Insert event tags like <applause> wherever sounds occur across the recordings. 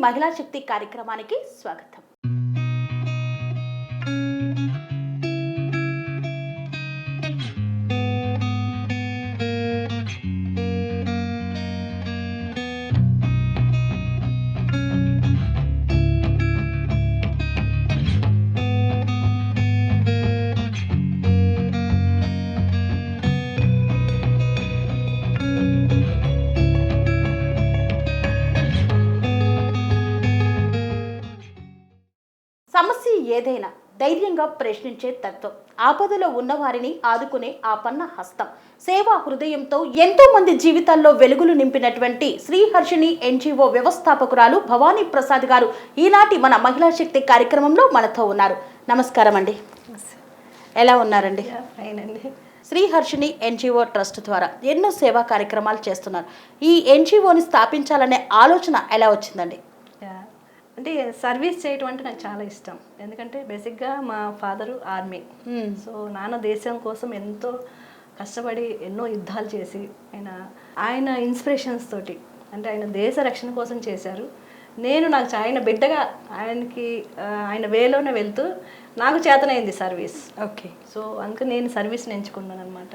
TV మహిళా శక్తి కార్యక్రమానికి స్వాగతం. ఏదైనా ధైర్యంగా ప్రశ్నించే తత్వం. ఆపదలో ఉన్నవారిని ఆదుకునే ఆపన్న హస్తం. సేవా హృదయంతో ఎంతో మంది జీవితాల్లో వెలుగులు నింపినటువంటి శ్రీహర్షిని ఎన్జిఓ వ్యవస్థాపకురాలు భవానీ ప్రసాద్ గారు ఈనాటి మన మహిళా శక్తి కార్యక్రమంలో మనతో ఉన్నారు. నమస్కారం అండి. ఎలా ఉన్నారండి? శ్రీహర్షిని ఎన్జిఓ ట్రస్ట్ ద్వారా ఎన్నో సేవా కార్యక్రమాలు చేస్తున్నారు. ఈ ఎన్జిఓని స్థాపించాలనే ఆలోచన ఎలా వచ్చిందండి. అంటే సర్వీస్ చేయటం అంటే నాకు చాలా ఇష్టం. ఎందుకంటే బేసిక్గా మా ఫాదరు ఆర్మీ. సో నాన్న దేశం కోసం ఎంతో కష్టపడి ఎన్నో యుద్ధాలు చేసి ఆయన ఆయన ఇన్స్పిరేషన్స్ తోటి అంటే ఆయన దేశ రక్షణ కోసం చేశారు. నేను నాకు ఆయన బిడ్డగా ఆయనకి ఆయన వేలోనే వెళ్తూ నాకు చేతనైంది సర్వీస్. ఓకే. సో అందుకే నేను సర్వీస్ని ఎంచుకున్నాను అనమాట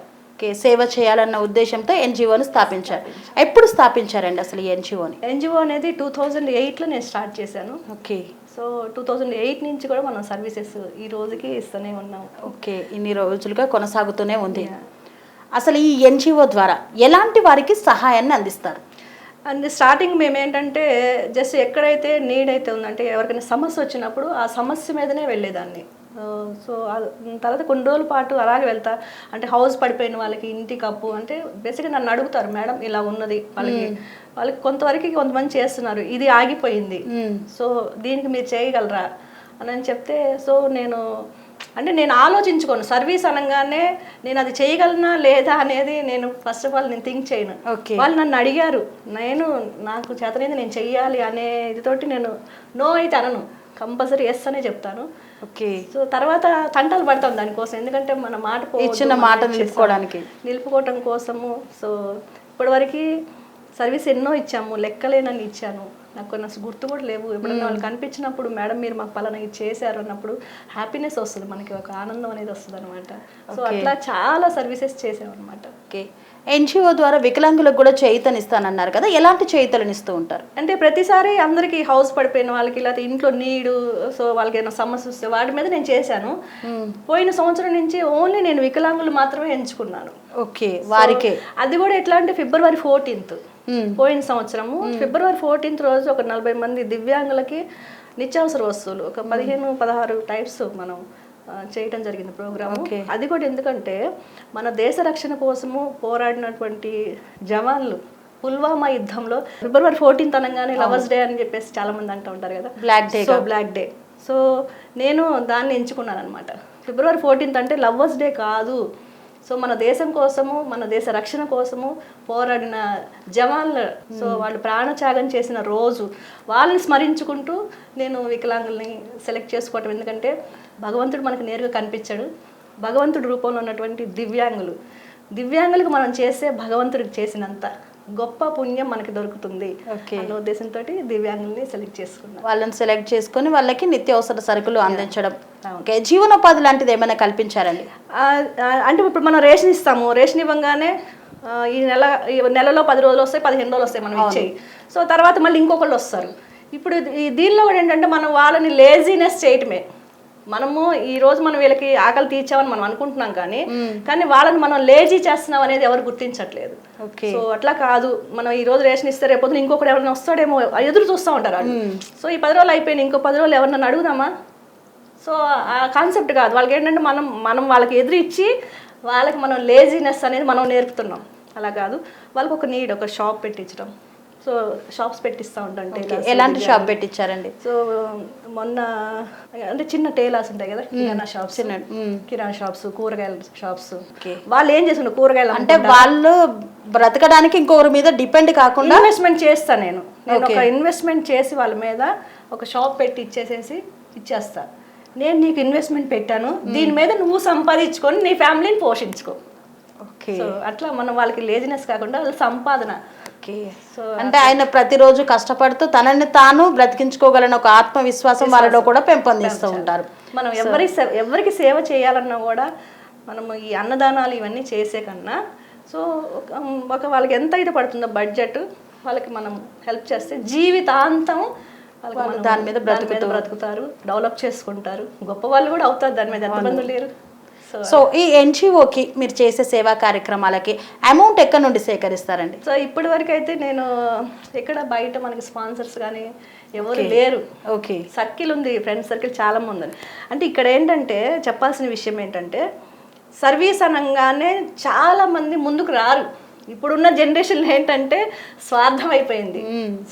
సేవ చేయాలన్న ఉద్దేశంతో ఎన్జిఓని స్థాపించారు. ఎప్పుడు స్థాపించారండి అసలు ఈ ఎన్జిఓని? ఎన్జిఓ అనేది టూ థౌజండ్ ఎయిట్లో నేను స్టార్ట్ చేశాను. Okay. So two thousand eight నుంచి కూడా మనం సర్వీసెస్ ఈ రోజుకి ఇస్తూనే ఉన్నాం. ఓకే ఇన్ని రోజులుగా కొనసాగుతూనే ఉంది. అసలు ఈ ఎన్జిఓ ద్వారా ఎలాంటి వారికి సహాయాన్ని అందిస్తారు? అండ్ స్టార్టింగ్ మేము ఏంటంటే జస్ట్ ఎక్కడైతే నీడ్ అయితే ఉందంటే ఎవరికైనా సమస్య వచ్చినప్పుడు ఆ సమస్య మీదనే వెళ్ళేదాన్ని. సో తర్వాత కొన్ని రోజుల పాటు అలాగే వెళ్తా. అంటే హౌస్ పడిపోయిన వాళ్ళకి ఇంటి కప్పు అంటే బేసిక్గా నన్ను అడుగుతారు మేడం ఇలా ఉన్నది. వాళ్ళకి వాళ్ళకి కొంతవరకు కొంతమంది చేస్తున్నారు ఇది ఆగిపోయింది. సో దీనికి మీరు చేయగలరా? అని అని చెప్తే సో నేను అంటే నేను ఆలోచించుకోను. సర్వీస్ అనగానే నేను అది చేయగలనా లేదా అనేది నేను ఫస్ట్ ఆఫ్ ఆల్ నేను థింక్ చేయను. ఓకే. వాళ్ళు నన్ను అడిగారు నేను నాకు చేతనైంది నేను చెయ్యాలి అనే ఇదితోటి నేను నో అయితే అనను. కంపల్సరీ ఎస్ అనే చెప్తాను. ఓకే. సో తర్వాత తంటాలు పడతాం దానికోసం ఎందుకంటే మన మాట ఇచ్చిన మాట. నిలుపుకోవడానికి. నిలుపుకోవటం కోసము. సో ఇప్పటివరకు సర్వీస్ ఎన్నో ఇచ్చాము లెక్కలేనని ఇచ్చాను. నాకు కొన్ని అసలు గుర్తు కూడా లేవు. ఎప్పుడైనా వాళ్ళు కనిపించినప్పుడు మేడం మీరు మాకు పలానా ఇది చేశారు అన్నప్పుడు హ్యాపీనెస్ వస్తుంది మనకి ఒక ఆనందం అనేది వస్తుంది అనమాట సో అట్లా చాలా సర్వీసెస్ చేసామన్నమాట ఓకే. ఎన్జిఓ ద్వారా వికలాంగులకు కూడా చేయితనిస్తానన్నారు కదా ఎలాంటి చేయితలను ఇస్తూ ఉంటారు? అంటే ప్రతిసారి అందరికి హౌస్ పడిపోయిన వాళ్ళకి లేకపోతే ఇంట్లో నీడు సో వాళ్ళకి ఏమైనా సమస్య వస్తే వాటి మీద నేను చేశాను. పోయిన సంవత్సరం నుంచి ఓన్లీ నేను వికలాంగులు మాత్రమే ఎంచుకున్నాను. ఓకే వారికే. అది కూడా ఎట్లా అంటే ఫిబ్రవరి ఫోర్టీన్త్. పోయిన సంవత్సరము ఫిబ్రవరి ఫోర్టీన్త్ రోజు ఒక నలభై మంది దివ్యాంగులకి నిత్యావసర వస్తువులు ఒక పదిహేను పదహారు టైప్స్ మనం చేయటం జరిగింది ప్రోగ్రాము. అది కూడా ఎందుకంటే మన దేశ రక్షణ కోసము పోరాడినటువంటి జవాన్లు పుల్వామా యుద్ధంలో ఫిబ్రవరి ఫోర్టీన్త్ అనగానే లవర్స్ డే అని చెప్పేసి చాలా మంది అంటూ ఉంటారు కదా. Black day so black day so నేను దాన్ని ఎంచుకున్నాను అనమాట ఫిబ్రవరి ఫోర్టీన్త్ అంటే లవర్స్ డే కాదు. సో మన దేశం కోసము మన దేశ రక్షణ కోసము పోరాడిన జవాన్లు. సో వాళ్ళు ప్రాణత్యాగం చేసిన రోజు వాళ్ళని స్మరించుకుంటూ నేను వికలాంగుల్ని సెలెక్ట్ చేసుకోవటం. ఎందుకంటే భగవంతుడు మనకు నేరుగా కనిపించాడు. భగవంతుడి రూపంలో ఉన్నటువంటి దివ్యాంగులు. దివ్యాంగులకు మనం చేసే భగవంతుడికి చేసినంత గొప్ప పుణ్యం మనకి దొరుకుతుంది ఓకే. అన్న ఉద్దేశంతో దివ్యాంగుల్ని సెలెక్ట్ చేసుకున్నాను వాళ్ళని సెలెక్ట్ చేసుకొని వాళ్ళకి నిత్యావసర సరుకులు అందించడం. ఓకే. జీవనోపాధి లాంటిది ఏమైనా కల్పించారండి? అంటే ఇప్పుడు మనం రేషన్ ఇస్తాము. రేషన్ ఇవ్వగానే ఈ నెల ఈ నెలలో పది రోజులు వస్తాయి పదిహేను రోజులు వస్తాయి మనం ఇచ్చేయి. సో తర్వాత మళ్ళీ ఇంకొకళ్ళు వస్తారు. ఇప్పుడు ఈ దీనిలో కూడా ఏంటంటే మనం వాళ్ళని లేజీనెస్ చేయటమే. మనము ఈ రోజు మనం వీళ్ళకి ఆకలి తీర్చామని మనం అనుకుంటున్నాం కానీ కానీ వాళ్ళని మనం లేజీ చేస్తున్నాం అనేది ఎవరు గుర్తించట్లేదు. ఓకే. సో అట్లా కాదు. మనం ఈ రోజు రేషన్ ఇస్తే రేపు పొద్దున ఇంకొకటి ఎవరైనా వస్తాడేమో ఎదురు చూస్తూ ఉంటారు సో ఈ పది రోజులు అయిపోయినాయి ఇంకో పది రోజులు ఎవరినైనా అడుగుదామా? సో ఆ కాన్సెప్ట్ కాదు. వాళ్ళకి ఏంటంటే మనం మనం వాళ్ళకి ఎదురు ఇచ్చి వాళ్ళకి మనం లేజినెస్ అనేది మనం నేర్పుతున్నాం. అలా కాదు. వాళ్ళకి ఒక నీడ్ ఒక షాప్ పెట్టించడం. సో షాప్స్ పెట్టిస్తూ ఉంటాం tailors, ఎలాంటి. షాప్ పెట్టించారండి సో మొన్న అంటే చిన్న టైలర్స్ ఉంటాయి కదా కిరాణా షాప్స్. కిరాణా షాప్స్ కూరగాయల షాప్స్. వాళ్ళు ఏం చేస్తున్నారు కూరగాయలు అంటే వాళ్ళు బ్రతకడానికి ఇంకొకరి మీద డిపెండ్ కాకుండా ఇన్వెస్ట్మెంట్ చేస్తా నేను. నేను ఒక ఇన్వెస్ట్మెంట్ చేసి వాళ్ళ మీద ఒక షాప్ పెట్టి ఇచ్చేసేసి ఇచ్చేస్తా. నేను నీకు ఇన్వెస్ట్మెంట్ పెట్టాను. దీని మీద నువ్వు సంపాదించుకొని నీ ఫ్యామిలీని పోషించుకో. ఓకే. సో అట్లా మనం వాళ్ళకి లేజినెస్ కాకుండా వాళ్ళ సంపాదన. ఓకే. సో అంటే ఆయన ప్రతిరోజు కష్టపడుతూ తనని తాను బ్రతికించుకోగలని ఒక ఆత్మవిశ్వాసం వాళ్ళలో కూడా పెంపొందిస్తూ ఉంటారు. మనం ఎవరి ఎవరికి సేవ చేయాలన్నా కూడా మనము ఈ అన్నదానాలు ఇవన్నీ చేసే కన్నా సో ఒక- వాళ్ళకి ఎంత అయితే పడుతుందో బడ్జెట్ వాళ్ళకి మనం హెల్ప్ చేస్తే జీవితాంతం వాళ్ళకి మనం దాని మీద దాని మీద బ్రతుకుతారు డెవలప్ చేసుకుంటారు. గొప్ప వాళ్ళు కూడా అవుతారు దాని మీద. ఎంతమంది లేరు? సో ఈ ఎన్జిఓకి మీరు చేసే సేవా కార్యక్రమాలకి అమౌంట్ ఎక్కడి నుండి సేకరిస్తారండి? సో ఇప్పటి వరకు అయితే నేను ఎక్కడ బయట మనకి స్పాన్సర్స్ కానీ ఎవరు లేరు. ఓకే సర్కిల్ ఉంది ఫ్రెండ్ సర్కిల్ చాలా మంది ఉంది. అంటే ఇక్కడ ఏంటంటే చెప్పాల్సిన విషయం ఏంటంటే సర్వీస్ అనగానే చాలా మంది ముందుకు రారు. ఇప్పుడున్న జనరేషన్ ఏంటంటే స్వార్థం అయిపోయింది.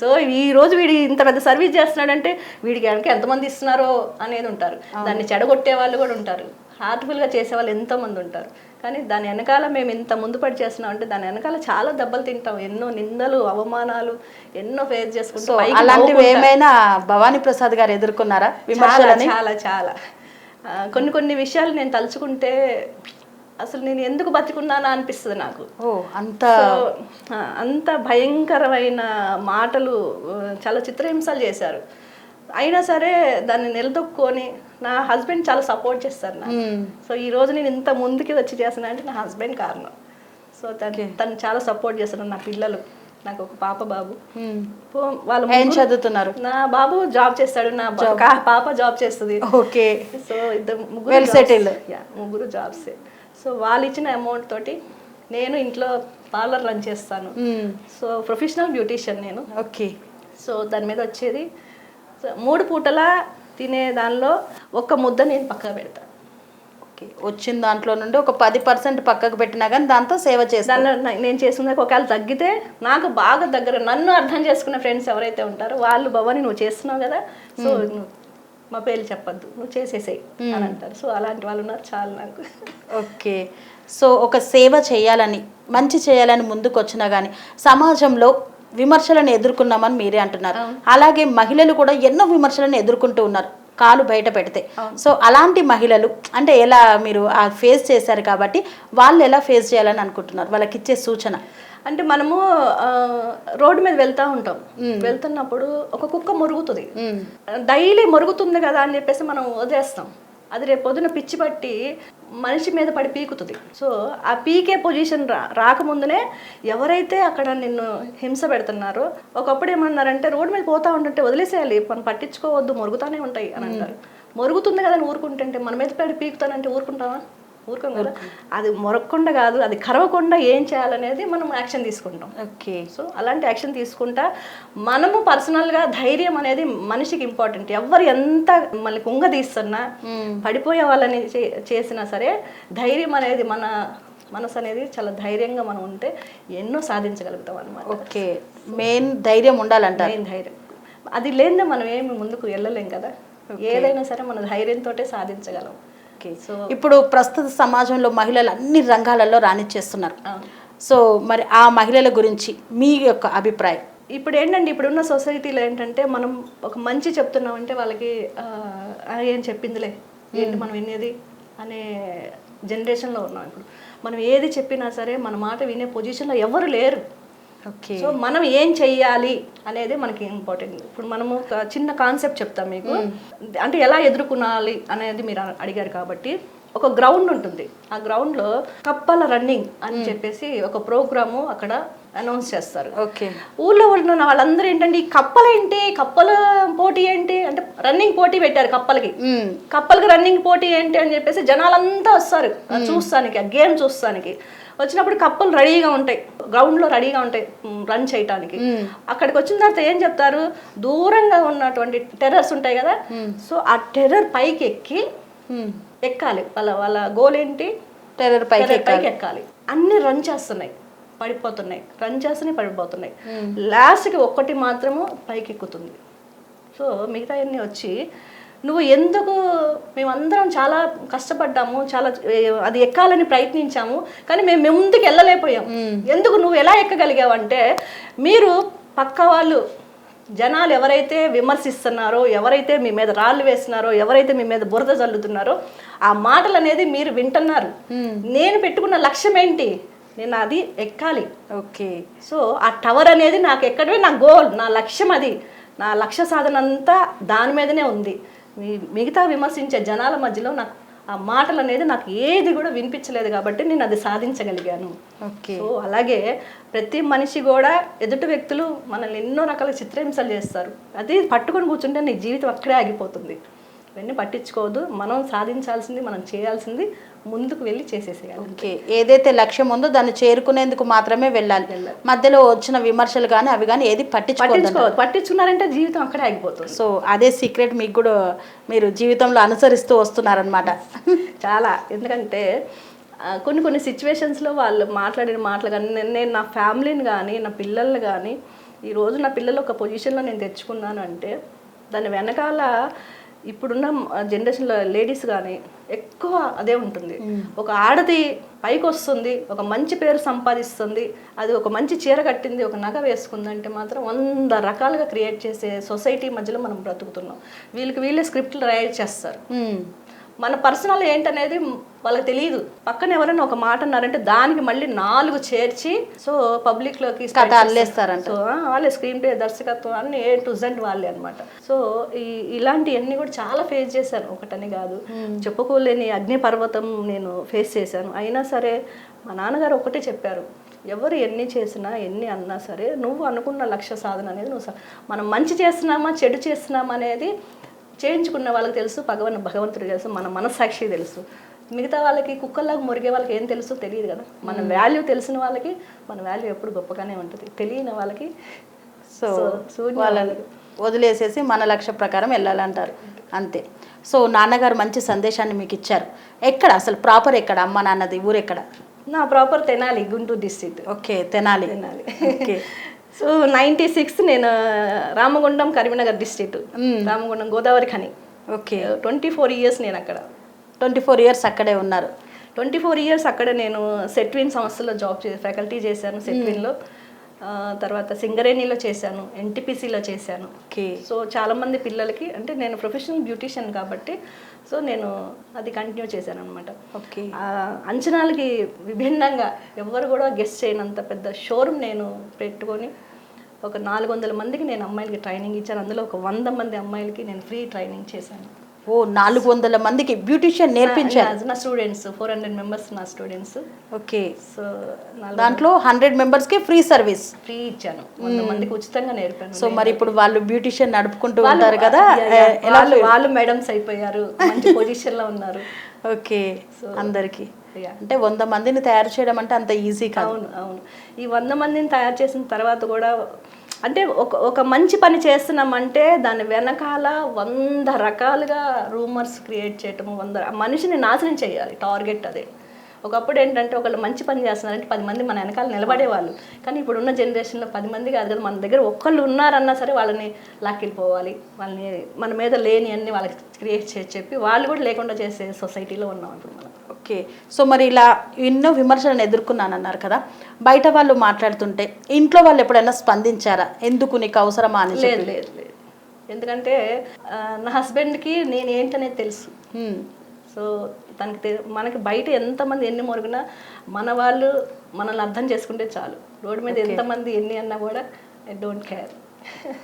సో ఈ రోజు వీడి ఇంత పెద్ద సర్వీస్ చేస్తున్నాడంటే వీడికి ఎంతమంది ఇస్తున్నారో అనేది ఉంటారు. దాన్ని చెడగొట్టే వాళ్ళు కూడా ఉంటారు. హార్ట్ఫుల్గా చేసే వాళ్ళు ఎంతో మంది ఉంటారు. కానీ దాని వెనకాల మేము ఇంత ముందు పడి చేస్తున్నాం అంటే దాని వెనకాల చాలా దెబ్బలు తింటాం. ఎన్నో నిందలు అవమానాలు ఎన్నో ఫేస్ చేసుకుంటాం అలాంటివి ఏమైనా భవానీ ప్రసాద్ గారు ఎదుర్కొన్నారా చాలా చాలా చాలా. కొన్ని కొన్ని విషయాలు నేను తలుచుకుంటే అసలు నేను ఎందుకు బతికున్నానా అనిపిస్తుంది నాకు. అంత అంత భయంకరమైన మాటలు చాలా చిత్రహింసలు చేశారు. అయినా సరే దాన్ని నిలదొక్కుని నా హస్బెండ్ చాలా సపోర్ట్ చేస్తారు నాకు. సో ఈ రోజు నేను ఇంత ముందుకి వచ్చి చేస్తున్నా అంటే నా హస్బెండ్ కారణం. సో తను తను చాలా సపోర్ట్ చేస్తారు నా పిల్లలు. నాకు ఒక పాప బాబు. పో- వాళ్ళ ఏం చదువుతున్నారు? నా బాబు జాబ్ చేస్తాడు నా పాప జాబ్ చేస్తుంది. ఓకే సో ఇద్దరు ముగ్గురు. Yeah, ముగ్గురు జాబ్స్ సో వాళ్ళు ఇచ్చిన అమౌంట్ తోటి నేను ఇంట్లో పార్లర్ రన్ చేస్తాను. సో ప్రొఫెషనల్ బ్యూటీషియన్ నేను. ఓకే సో దాని మీద వచ్చేది. సో మూడు పూటల తినే దానిలో ఒక్క ముద్ద నేను పక్కన పెడతాను ఓకే. వచ్చిన దాంట్లో నుండి ఒక పది పర్సెంట్ పక్కకు పెట్టినా కానీ దాంతో సేవ చేస్తాను నేను చేసుకున్నాక ఒకవేళ తగ్గితే నాకు బాగా దగ్గర నన్ను అర్థం చేసుకున్న ఫ్రెండ్స్ ఎవరైతే ఉంటారో వాళ్ళు భవాని నువ్వు చేస్తున్నావు కదా సో మా పేర్లు చెప్పొద్దు నువ్వు చేసేసేయి అని అంటారు. సో అలాంటి వాళ్ళు ఉన్నారు చాలు నాకు. ఓకే. సో ఒక సేవ చేయాలని మంచి చేయాలని ముందుకు వచ్చినా కానీ సమాజంలో విమర్శలను ఎదుర్కొన్నామని మీరే అంటున్నారు. అలాగే మహిళలు కూడా ఎన్నో విమర్శలను ఎదుర్కొంటూ ఉన్నారు. కాలు బయట పెడితే. సో అలాంటి మహిళలు అంటే ఎలా మీరు ఆ ఫేస్ చేశారు కాబట్టి వాళ్ళు ఎలా ఫేస్ చేయాలని అనుకుంటున్నారు? వాళ్ళకి ఇచ్చే సూచన. అంటే మనము రోడ్డు మీద వెళ్తా ఉంటాం. వెళ్తున్నప్పుడు ఒక కుక్క మురుగుతుంది. డైలీ మురుగుతుంది కదా అని చెప్పేసి మనం వదిలేస్తాం. అది రేపు పొద్దున పిచ్చి పట్టి మనిషి మీద పడి పీకుతుంది. సో ఆ పీకే పొజిషన్ రా రాకముందునే ఎవరైతే అక్కడ నిన్ను హింస పెడుతున్నారో ఒకప్పుడు ఏమన్నారంటే రోడ్డు మీద పోతా ఉంటుంటే వదిలేసేయాలి మనం పట్టించుకోవద్దు మురుగుతానే ఉంటాయి అని అంటారు. మురుగుతుంది కదా ఊరుకుంటుంటే మన మీద పడి పీకుతానంటే ఊరుకుంటావా? ఊరుకోం కదా? అది మొరగకుండా కాదు అది కరవకుండా ఏం చేయాలనేది మనం యాక్షన్ తీసుకుంటాం. ఓకే. సో అలాంటి యాక్షన్ తీసుకుంటా మనము పర్సనల్గా ధైర్యం అనేది మనిషికి ఇంపార్టెంట్. ఎవరు ఎంత మళ్ళీ కుంగదీస్తున్నా పడిపోయే వాళ్ళని చేసినా సరే ధైర్యం అనేది మన మనసు అనేది చాలా ధైర్యంగా మనం ఉంటే ఎన్నో సాధించగలుగుతాం అనమాట ఓకే. మెయిన్ ధైర్యం ఉండాలంటారు. మెయిన్ ధైర్యం. అది లేనిదే మనం ఏమి ముందుకు వెళ్ళలేం కదా? ఏదైనా సరే మన ధైర్యంతో సాధించగలం. ఇప్పుడు ప్రస్తుత సమాజంలో మహిళలు అన్ని రంగాలలో రాణించేస్తున్నారు. సో మరి ఆ మహిళల గురించి మీ యొక్క అభిప్రాయం? ఇప్పుడు ఏంటంటే ఇప్పుడున్న సొసైటీలో ఏంటంటే మనం ఒక మంచి చెప్తున్నామంటే వాళ్ళకి ఏం చెప్పిందిలే. ఏంటి మనం వినేది అనే జనరేషన్లో ఉన్నాం ఇప్పుడు. మనం ఏది చెప్పినా సరే మన మాట వినే పొజిషన్లో ఎవరు లేరు. సో మనం ఏం చెయ్యాలి అనేది మనకి ఇంపార్టెంట్ ఇప్పుడు మనము ఒక చిన్న కాన్సెప్ట్ చెప్తాం మీకు. అంటే ఎలా ఎదుర్కొనాలి అనేది మీరు అడిగారు కాబట్టి ఒక గ్రౌండ్ ఉంటుంది. ఆ గ్రౌండ్లో కప్పల రన్నింగ్ అని చెప్పేసి ఒక ప్రోగ్రాము అక్కడ అనౌన్స్ చేస్తారు. ఓకే ఊళ్ళో ఉన్న వాళ్ళందరూ ఏంటంటే ఈ కప్పలేంటి కప్పల పోటీ ఏంటి? అంటే రన్నింగ్ పోటీ పెట్టారు కప్పలకి. మ్మ్. కప్పలకి రన్నింగ్ పోటీ ఏంటి అని చెప్పేసి జనాలంతా వస్తారు. చూస్తానికి ఆ గేమ్ చూస్తానికి. వచ్చినప్పుడు కప్పలు రెడీగా ఉంటాయి. గ్రౌండ్లో రెడీగా ఉంటాయి. రన్ చేయటానికి. అక్కడికి వచ్చిన తర్వాత ఏం చెప్తారు? దూరంగా ఉన్నటువంటి టెర్రర్స్ ఉంటాయి కదా? సో ఆ టెర్రర్ పైకి ఎక్కి. ఎక్కాలి. వాళ్ళ వాళ్ళ గోల్ ఏంటి? టెర్రర్ పైకి పైకి ఎక్కాలి. అన్ని రన్ చేస్తున్నాయి. పడిపోతున్నాయి. రన్ చేస్తున్నాయి పడిపోతున్నాయి. లాస్ట్కి ఒక్కటి మాత్రము పైకి ఎక్కుతుంది సో మిగతా అన్నీ వచ్చి నువ్వు ఎందుకు మేమందరం చాలా కష్టపడ్డాము చాలా అది ఎక్కాలని ప్రయత్నించాము కానీ మేము మేము ముందుకు వెళ్ళలేకపోయాం ఎందుకు నువ్వు ఎలా ఎక్కగలిగావంటే మీరు పక్క వాళ్ళు జనాలు ఎవరైతే విమర్శిస్తున్నారో ఎవరైతే మీ మీద రాళ్ళు వేస్తున్నారో ఎవరైతే మీ మీద బురద చల్లుతున్నారో ఆ మాటలు అనేది మీరు వింటున్నారు. నేను పెట్టుకున్న లక్ష్యం ఏంటి? నేను అది ఎక్కాలి. ఓకే. సో ఆ టవర్ అనేది నాకు ఎక్కడమే నా గోల్ నా లక్ష్యం అది. నా లక్ష్య సాధన అంతా దాని మీదనే ఉంది. మిగతా విమర్శించే జనాల మధ్యలో నాకు ఆ మాటలు అనేది నాకు ఏది కూడా వినిపించలేదు కాబట్టి నేను అది సాధించగలిగాను. ఓకే. సో అలాగే ప్రతి మనిషి కూడా ఎదుటి వ్యక్తులు మనల్ని ఎన్నో రకాల చిత్రహింసలు చేస్తారు. అది పట్టుకొని కూర్చుంటే నీ జీవితం అక్కడే ఆగిపోతుంది. ఇవన్నీ పట్టించుకోవద్దు. మనం సాధించాల్సింది మనం చేయాల్సింది ముందుకు వెళ్ళి చేసేసేయాలి. ఓకే. ఏదైతే లక్ష్యం ఉందో దాన్ని చేరుకునేందుకు మాత్రమే వెళ్ళాలి. మధ్యలో వచ్చిన విమర్శలు కానీ అవి కానీ ఏది పట్టించుకోవద్దు పట్టించుకోవద్దు. పట్టించుకున్నారంటే జీవితం అక్కడే ఆగిపోతుంది. సో అదే సీక్రెట్ మీకు కూడా మీరు జీవితంలో అనుసరిస్తూ వస్తున్నారనమాట చాలా. ఎందుకంటే కొన్ని కొన్ని సిచ్యువేషన్స్లో వాళ్ళు మాట్లాడిన మాటలు కానీ నేను నేను నా ఫ్యామిలీని కానీ నా పిల్లల్ని కానీ ఈరోజు నా పిల్లలు ఒక పొజిషన్లో నేను తెచ్చుకున్నాను అంటే దాని వెనకాల ఇప్పుడున్న జనరేషన్లో లేడీస్ కానీ ఎక్కువ అదే ఉంటుంది. ఒక ఆడది పైకి వస్తుంది ఒక మంచి పేరు సంపాదిస్తుంది అది ఒక మంచి చీర కట్టింది ఒక నగ వేసుకుంది అంటే మాత్రం వంద రకాలుగా క్రియేట్ చేసే సొసైటీ మధ్యలో మనం బ్రతుకుతున్నాం. వీళ్ళకి వీళ్ళే స్క్రిప్ట్లు రైట్ చేస్తారు. మన పర్సనల్ ఏంటనేది వాళ్ళకి తెలియదు పక్కన ఎవరైనా ఒక మాట అన్నారంటే దానికి మళ్ళీ నాలుగు చేర్చి సో పబ్లిక్లోకి. అల్లేస్తారంట. సో వాళ్ళే స్క్రీన్ ప్లే దర్శకత్వం అన్ని ఏ టు జెడ్ వాళ్ళే అనమాట సో ఈ ఇలాంటివన్నీ కూడా చాలా ఫేస్ చేశాను. ఒకటని కాదు. చెప్పుకోలేని అగ్ని పర్వతం నేను ఫేస్ చేశాను. అయినా సరే మా నాన్నగారు ఒకటే చెప్పారు. ఎవరు ఎన్ని చేసినా ఎన్ని అన్నా సరే నువ్వు అనుకున్న లక్ష్య సాధన అనేది నువ్వు మనం మంచి చేస్తున్నామా చెడు చేస్తున్నామా అనేది చేయించుకున్న వాళ్ళకి తెలుసు భగవన్ భగవంతుడు తెలుసు మన మనస్సాక్షి తెలుసు. మిగతా వాళ్ళకి కుక్కల్లాగా మురిగే వాళ్ళకి ఏం తెలుసు తెలియదు కదా. మన వాల్యూ తెలిసిన వాళ్ళకి మన వాల్యూ ఎప్పుడు గొప్పగానే ఉంటుంది. తెలియని వాళ్ళకి సో వాళ్ళని వదిలేసేసి మన లక్ష్య ప్రకారం వెళ్ళాలంటారు. అంతే. సో నాన్నగారు మంచి సందేశాన్ని మీకు ఇచ్చారు. ఎక్కడ? అసలు ప్రాపర్ ఎక్కడ? అమ్మ నాన్నది ఊరెక్కడ? నా proper Tenali Guntur district. Okay Tenali. Tenali. Okay. <laughs> So ninety six నేను Ramagundam Karimnagar district Ramagundam Godavari Khani. Okay. Twenty four years నేను అక్కడ. ట్వంటీ ఫోర్ ఇయర్స్ అక్కడే ఉన్నారు. ట్వంటీ ఫోర్ ఇయర్స్ అక్కడ నేను సెట్విన్ సంస్థలో జాబ్ చే ఫ్యాకల్టీ చేశాను సెట్విన్లో తర్వాత సింగరేణిలో చేశాను ఎన్టీపీసీలో చేశాను. ఓకే. సో చాలామంది పిల్లలకి అంటే నేను ప్రొఫెషనల్ బ్యూటీషియన్ కాబట్టి సో నేను అది కంటిన్యూ చేశాను అనమాట ఓకే అంచనాలకి విభిన్నంగా ఎవరు కూడా గెస్ట్ చేయనంత పెద్ద షోరూమ్ నేను పెట్టుకొని ఒక నాలుగు వందల మందికి నేను అమ్మాయిలకి ట్రైనింగ్ ఇచ్చాను. అందులో ఒక వంద మంది అమ్మాయిలకి నేను ఫ్రీ ట్రైనింగ్ చేశాను. ఓ నాలుగు వందల మందికి బ్యూటిషియన్ నేర్పించారు. నా- స్టూడెంట్స్ ఫోర్ హండ్రెడ్ మెంబర్స్ నా స్టూడెంట్స్ ఓకే. సో దాంట్లో హండ్రెడ్ మెంబర్స్కి ఫ్రీ సర్వీస్ ఫ్రీ ఇచ్చాను. వంద మందికి ఉచితంగా నేర్పాను. సో మరి ఇప్పుడు వాళ్ళు బ్యూటిషియన్ నడుపుకుంటూ ఉంటారు కదా వాళ్ళు వాళ్ళు మేడమ్స్ అయిపోయారు. మంచి పొజిషన్లో ఉన్నారు. ఓకే అందరికి. అంటే వంద మందిని తయారు చేయడం అంటే అంత ఈజీ కాదు. అవును అవును. ఈ వంద మందిని తయారు చేసిన తర్వాత కూడా అంటే ఒక ఒక మంచి పని చేస్తున్నామంటే దాని వెనకాల వంద రకాలుగా రూమర్స్ క్రియేట్ చేయటం వంద మనిషిని నాశనం చేయాలి టార్గెట్ అదే. ఒకప్పుడు ఏంటంటే ఒకళ్ళు మంచి పని చేస్తున్నారంటే పది మంది మన వెనకాల నిలబడేవాళ్ళు. కానీ ఇప్పుడు ఉన్న జనరేషన్లో పది మంది కాదు కదా మన దగ్గర ఒక్కళ్ళు ఉన్నారన్నా సరే వాళ్ళని లాక్కెళ్ళిపోవాలి. వాళ్ళని మన మీద లేని అన్ని వాళ్ళకి క్రియేట్ చేసి చెప్పి వాళ్ళు కూడా లేకుండా చేసే సొసైటీలో ఉన్నాం ఇప్పుడు మనం. ఓకే. సో మరి ఇలా ఎన్నో విమర్శలను ఎదుర్కొన్నానన్నారు కదా. బయట వాళ్ళు మాట్లాడుతుంటే ఇంట్లో వాళ్ళు ఎప్పుడైనా స్పందించారా? ఎందుకు నీకు అవసరమా అని? లేదు లేదు లేదు. ఎందుకంటే నా హస్బెండ్కి నేను ఏంటనేది తెలుసు. సో తనకి తె- మనకి బయట ఎంతమంది ఎన్ని మొరుగునా మన వాళ్ళు మనల్ని అర్థం చేసుకుంటే చాలు. రోడ్డు మీద ఎంతమంది ఎన్ని అన్నా కూడా I don't care.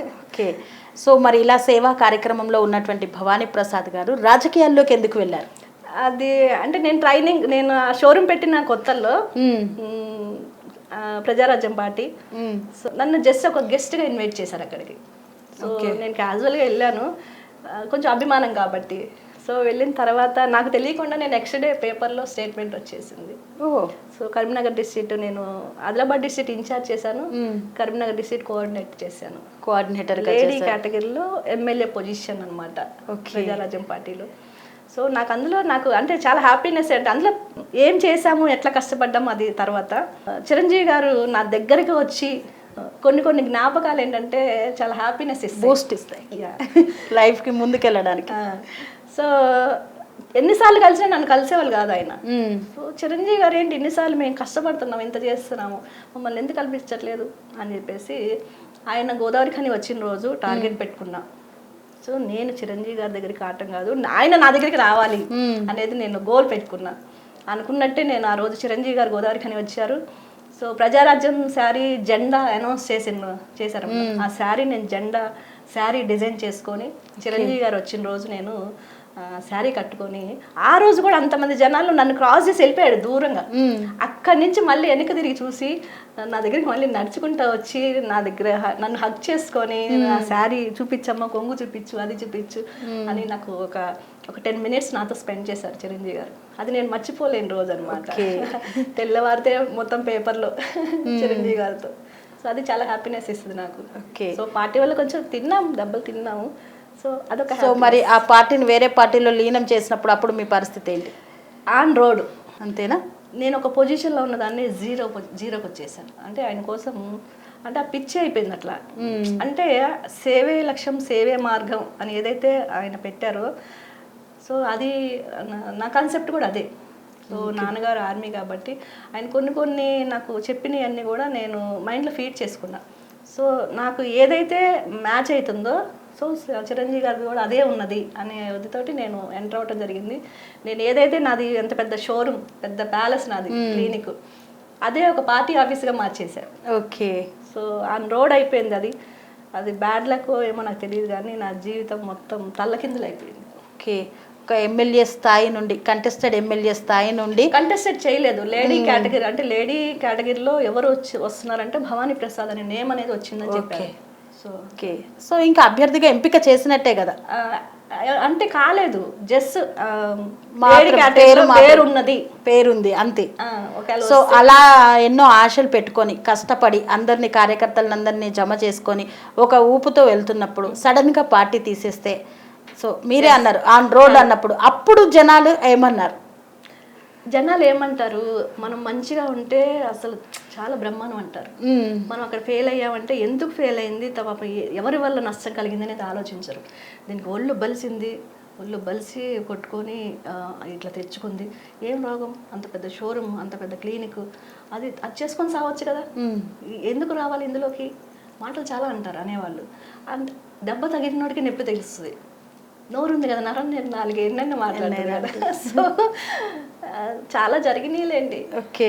Okay. So మరి ఇలా సేవా కార్యక్రమంలో ఉన్నటువంటి భవానీ ప్రసాద్ గారు రాజకీయాల్లోకి ఎందుకు వెళ్ళారు? అది అంటే నేను ట్రైనింగ్ నేను ఆ షోరూమ్ పెట్టిన కొత్తల్లో ప్రజారాజ్యం పార్టీ. సో నన్ను జస్ట్ ఒక గెస్ట్గా ఇన్వైట్ చేశారు అక్కడికి. సో నేను క్యాజువల్గా వెళ్ళాను. కొంచెం అభిమానం కాబట్టి. సో వెళ్ళిన తర్వాత నాకు తెలియకుండా నేను నెక్స్ట్ డే పేపర్లో స్టేట్మెంట్ వచ్చేసింది. సో కరీంనగర్ డిస్ట్రిక్ట్ నేను ఆదిలాబాద్ డిస్ట్రిక్ట్ ఇన్ఛార్జ్ చేశాను. కరీంనగర్ డిస్ట్రిక్ట్ కోఆర్డినేట్ చేశాను. కోఆర్డినేటర్ లేడీ కేటగిరీలో ఎమ్మెల్యే పొజిషన్ అనమాట ప్రజారాజ్యం పార్టీలో. సో నాకు అందులో నాకు అంటే చాలా హ్యాపీనెస్ అంటే అందులో ఏం చేశాము ఎట్లా కష్టపడ్డాము అది తర్వాత చిరంజీవి గారు నా దగ్గరికి వచ్చి కొన్ని కొన్ని జ్ఞాపకాలు ఏంటంటే చాలా హ్యాపీనెస్ ఇస్తాయి. బూస్ట్ ఇస్తాయి. లైఫ్కి <laughs> ముందుకెళ్ళడానికి. సో ఎన్నిసార్లు కలిసినా నన్ను కలిసేవాళ్ళు కాదు ఆయన. సో చిరంజీవి గారు ఏంటి ఇన్నిసార్లు మేము కష్టపడుతున్నాం ఇంత చేస్తున్నాము మమ్మల్ని ఎందుకు కల్పించట్లేదు? అని చెప్పేసి ఆయన గోదావరి ఖని వచ్చిన రోజు టార్గెట్ పెట్టుకున్నా. సో నేను చిరంజీవి గారి దగ్గరికి ఆటం కాదు ఆయన నా దగ్గరికి రావాలి అనేది నేను గోల్ పెట్టుకున్నా. అనుకున్నట్టే నేను ఆ రోజు చిరంజీవి గారు గోదావరి అని వచ్చారు. సో ప్రజారాజ్యం శారీ జెండా అనౌన్స్ చేసిన చేశారు ఆ శారీ నేను జెండా శారీ డిజైన్ చేసుకొని చిరంజీవి గారు వచ్చిన రోజు నేను శారీ కట్టుకొని ఆ రోజు కూడా అంతమంది జనాలు నన్ను క్రాస్ చేసి వెళ్ళిపోయాడు దూరంగా. అక్కడి నుంచి మళ్ళీ వెనక్కి తిరిగి చూసి నా దగ్గరికి మళ్ళీ నడుచుకుంటా వచ్చి నా దగ్గర నన్ను హక్ చేసుకొని నా శారీ చూపించమ్మా కొంగు చూపించు అది చూపించు అని నాకు ఒక ఒక టెన్ మినిట్స్ నాతో స్పెండ్ చేశారు చిరంజీవి గారు. అది నేను మర్చిపోలేని రోజు అనమాట <laughs> తెల్లవారితే మొత్తం పేపర్లో చిరంజీవి గారితో. సో అది చాలా హ్యాపీనెస్ ఇస్తుంది నాకు. ఓకే. సో పార్టీ వల్ల కొంచెం తిన్నాము దెబ్బలు తిన్నాము. సో అదొక సో మరి ఆ పార్టీని వేరే పార్టీలో లీనం చేసినప్పుడు అప్పుడు మీ పరిస్థితి ఏంటి? ఆన్ రోడ్ అంతేనా? నేను ఒక పొజిషన్లో ఉన్నదాన్ని జీరో జీరోకి వచ్చేసాను. అంటే ఆయన కోసం అంటే ఆ పిచ్చి అయిపోయింది అట్లా. అంటే సేవే లక్ష్యం సేవే మార్గం అని ఏదైతే ఆయన పెట్టారో సో అది నా- నా కాన్సెప్ట్ కూడా అదే. సో నాన్నగారు ఆర్మీ కాబట్టి ఆయన కొన్ని కొన్ని నాకు చెప్పినవన్నీ కూడా నేను మైండ్లో ఫీడ్ చేసుకున్నా. సో నాకు ఏదైతే మ్యాచ్ అవుతుందో సో చిరంజీవి గారిది కూడా అదే ఉన్నది అనే ఉద్దితోటి నేను ఎంటర్ అవ్వటం జరిగింది. నేను ఏదైతే నాది ఎంత పెద్ద షోరూమ్ పెద్ద ప్యాలెస్ నాది క్లినిక్ అదే ఒక పార్టీ ఆఫీస్గా మార్చేశారు ఓకే. సో ఆన్ రోడ్ అయిపోయింది అది. అది బ్యాడ్ లక్ ఏమో నాకు తెలియదు కానీ నా జీవితం మొత్తం తల్లకిందులు అయిపోయింది ఓకే. ఒక ఎమ్మెల్యే స్థాయి నుండి కంటెస్టెడ్ ఎమ్మెల్యే స్థాయి నుండి కంటెస్టెడ్ చేయలేదు. లేడీ కేటగిరీ అంటే లేడీ కేటగిరీలో ఎవరు వచ్చి వస్తున్నారంటే భవానీ ప్రసాద్ అనే నేమ్ అనేది వచ్చిందని చెప్పారు. So okay. సో ఇంకా అభ్యర్థిగా ఎంపిక చేసినట్టే కదా? అంటే కాలేదు. జస్ట్ ఉన్నది పేరుంది అంతే. సో అలా ఎన్నో ఆశలు పెట్టుకొని కష్టపడి అందరినీ కార్యకర్తలను అందరినీ జమ చేసుకొని ఒక ఊపుతో వెళ్తున్నప్పుడు సడన్గా పార్టీ తీసేస్తే సో మీరే అన్నారు ఆన్ రోడ్ అన్నప్పుడు అప్పుడు జనాలు ఏమన్నారు? జనాలు ఏమంటారు మనం మంచిగా ఉంటే అసలు చాలా బ్రహ్మాండం అంటారు. మనం అక్కడ ఫెయిల్ అయ్యామంటే ఎందుకు ఫెయిల్ అయింది? తప్ప ఎవరి వల్ల నష్టం కలిగింది అనేది ఆలోచించరు. దీనికి ఒళ్ళు బలిసింది ఒళ్ళు బలిసి కొట్టుకొని ఇట్లా తెచ్చుకుంది. ఏం రోగం? అంత పెద్ద షోరూమ్ అంత పెద్ద క్లినిక్ అది అది చేసుకొని సావచ్చు కదా? ఎందుకు రావాలి ఇందులోకి? మాటలు చాలా అంటారు అనేవాళ్ళు. అండ్ దెబ్బ తగిలినోడికి నొప్పి తెలుస్తుంది. నోరు ఉంది కదా నరం నేను నాలుగు ఎన్నెన్న మాట్లాడారు కదా సో చాలా జరిగినాయిలేండి okay.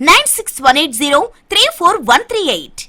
Nine six one eight zero three four one three eight